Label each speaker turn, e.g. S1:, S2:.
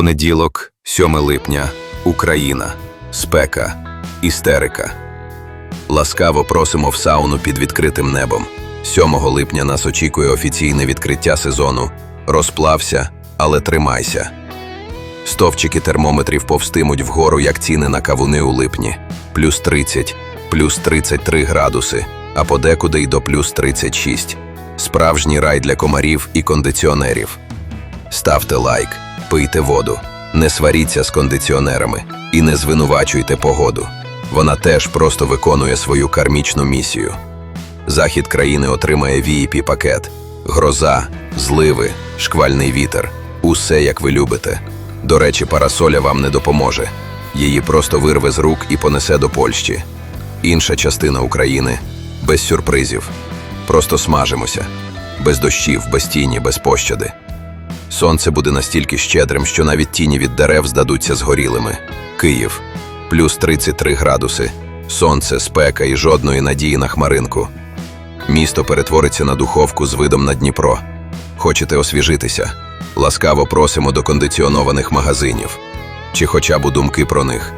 S1: Понеділок, 7 липня, Україна, спека, істерика. Ласкаво просимо в сауну під відкритим небом. 7 липня нас очікує офіційне відкриття сезону. Розплався, але тримайся. Стовпчики термометрів повстимуть вгору, як ціни на кавуни у липні. Плюс 30, плюс 33 градуси, а подекуди й до плюс 36. Справжній рай для комарів і кондиціонерів. Ставте лайк, пийте воду, не сваріться з кондиціонерами і не звинувачуйте погоду. Вона теж просто виконує свою кармічну місію. Захід країни отримає vip пакет гроза, зливи, шквальний вітер. Усе як ви любите. До речі, парасоля вам не допоможе. Її просто вирве з рук і понесе до Польщі. Інша частина України без сюрпризів. Просто смажимося. Без дощів, без тіні, без пощади. Сонце буде настільки щедрим, що навіть тіні від дерев здадуться згорілими. Київ плюс 33 градуси, сонце, спека і жодної надії на хмаринку. Місто перетвориться на духовку з видом на Дніпро. Хочете освіжитися? Ласкаво просимо до кондиціонованих магазинів. Чи хоча б думки про них.